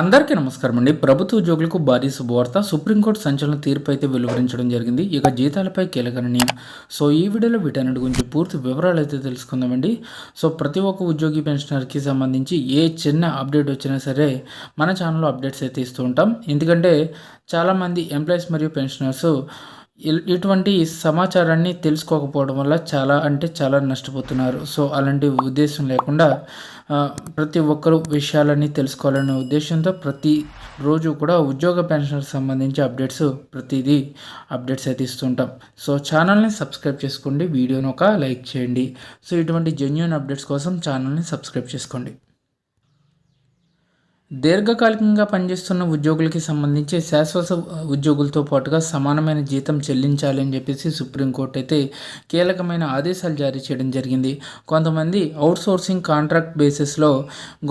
అందరికీ నమస్కారం అండి. ప్రభుత్వ ఉద్యోగులకు భారీ శుభవార్త. సుప్రీంకోర్టు సంచలన తీర్పు అయితే వెలువరించడం జరిగింది. ఇక జీతాలపై కీలక నిర్ణయం. సో ఈ వీడియోలో వీటన్నిటి గురించి పూర్తి వివరాలు అయితే తెలుసుకుందామండి. సో ప్రతి ఒక్క ఉద్యోగి పెన్షనర్కి సంబంధించి ఏ చిన్న అప్డేట్ వచ్చినా సరే మన ఛానల్లో అప్డేట్స్ అయితే ఇస్తూ ఉంటాం. ఎందుకంటే చాలామంది ఎంప్లాయీస్ మరియు పెన్షనర్స్ ఇటువంటి సమాచారాన్ని తెలుసుకోకపోవడం వల్ల చాలా అంటే చాలా నష్టపోతున్నారు. సో అలాంటి ఉద్దేశం లేకుండా ప్రతి ఒక్కరు విషయాలన్నీ తెలుసుకోవాలనే ఉద్దేశంతో ప్రతి రోజు కూడా ఉద్యోగ పెన్షన్కి సంబంధించి అప్డేట్స్ ప్రతిదీ అప్డేట్స్ అయితే ఇస్తుంటాం సో ఛానల్ని సబ్స్క్రైబ్ చేసుకోండి. వీడియోని ఒక లైక్ చేయండి. సో ఇటువంటి జెన్యున్ అప్డేట్స్ కోసం ఛానల్ని సబ్స్క్రైబ్ చేసుకోండి. దీర్ఘకాలికంగా పనిచేస్తున్న ఉద్యోగులకి సంబంధించి శాశ్వత ఉద్యోగులతో పాటుగా సమానమైన జీతం చెల్లించాలి అని చెప్పేసి సుప్రీంకోర్టు అయితే కీలకమైన ఆదేశాలు జారీ చేయడం జరిగింది. కొంతమంది అవుట్సోర్సింగ్ కాంట్రాక్ట్ బేసిస్లో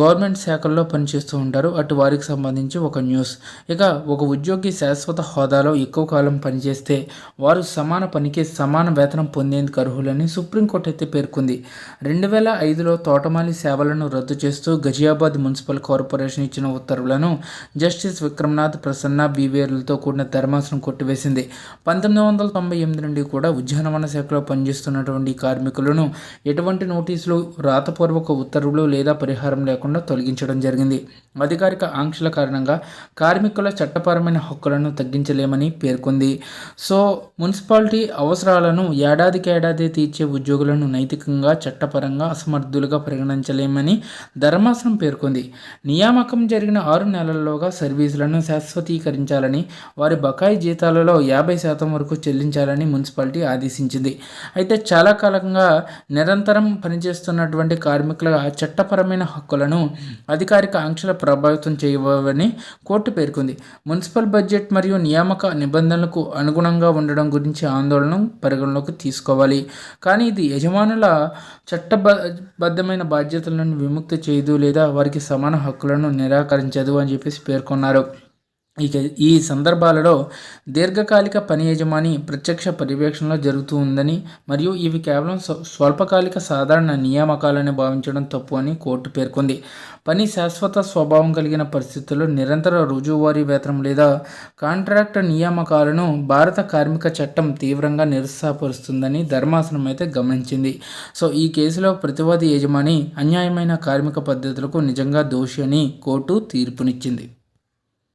గవర్నమెంట్ శాఖల్లో పనిచేస్తూ ఉంటారు. అటు వారికి సంబంధించి ఒక న్యూస్. ఇక ఒక ఉద్యోగి శాశ్వత హోదాలో ఎక్కువ కాలం పనిచేస్తే వారు సమాన పనికి సమాన వేతనం పొందేందుకు అర్హులని సుప్రీంకోర్టు అయితే పేర్కొంది. రెండు వేల ఐదులో తోటమాలి సేవలను రద్దు చేస్తూ గజియాబాద్ మున్సిపల్ కార్పొరేషన్ ఇచ్చిన ఉత్తర్వులను జస్టిస్ విక్రమ్నాథ్ ప్రసన్న బీవేర్లతో కూడిన ధర్మాసనం కొట్టివేసింది. పంతొమ్మిది వందల తొంభై ఎనిమిది నుండి కూడా ఉద్యానవన శాఖలో పనిచేస్తున్నటువంటి కార్మికులను ఎటువంటి నోటీసులు రాతపూర్వక ఉత్తర్వులు లేదా పరిహారం లేకుండా తొలగించడం జరిగింది. అధికారిక ఆంక్షల కారణంగా కార్మికుల చట్టపరమైన హక్కులను తగ్గించలేమని పేర్కొంది. సో మున్సిపాలిటీ అవసరాలను ఏడాదికి ఏడాది తీర్చే ఉద్యోగులను నైతికంగా చట్టపరంగా అసమర్థులుగా పరిగణించలేమని ధర్మాసనం పేర్కొంది. నియామకం జరిగిన ఆరు నెలల్లోగా సర్వీసులను శాశ్వతీకరించాలని వారి బకాయి జీతాలలో యాభై శాతం వరకు చెల్లించాలని మున్సిపాలిటీ ఆదేశించింది. అయితే చాలా కాలంగా నిరంతరం పనిచేస్తున్నటువంటి కార్మికుల చట్టపరమైన హక్కులను అధికారిక ఆంక్షలు ప్రభావితం చేయవని కోర్టు పేర్కొంది. మున్సిపల్ బడ్జెట్ మరియు నియామక నిబంధనలకు అనుగుణంగా ఉండడం గురించి ఆందోళన పరిగణలోకి తీసుకోవాలి. కానీ ఇది యజమానుల చట్టబద్ధమైన బాధ్యతలను విముక్తి చేయదు లేదా వారికి సమాన హక్కులను నిరాకరించదు అని చెప్పేసి పేర్కొన్నారు. ఇక ఈ సందర్భాలలో దీర్ఘకాలిక పని యజమాని ప్రత్యక్ష పర్యవేక్షణలో జరుగుతూ ఉందని మరియు ఇవి కేవలం స్వ- స్వల్పకాలిక సాధారణ నియామకాలని భావించడం తప్పు అని కోర్టు పేర్కొంది. పని శాశ్వత స్వభావం కలిగిన పరిస్థితుల్లో నిరంతర రోజువారీ వేతనం లేదా కాంట్రాక్ట్ నియామకాలను భారత కార్మిక చట్టం తీవ్రంగా నిరుత్సాహపరుస్తుందని ధర్మాసనం అయితే గమనించింది. సో ఈ కేసులో ప్రతివాది యజమాని అన్యాయమైన కార్మిక పద్ధతులకు నిజంగా దోషి అని కోర్టు తీర్పునిచ్చింది.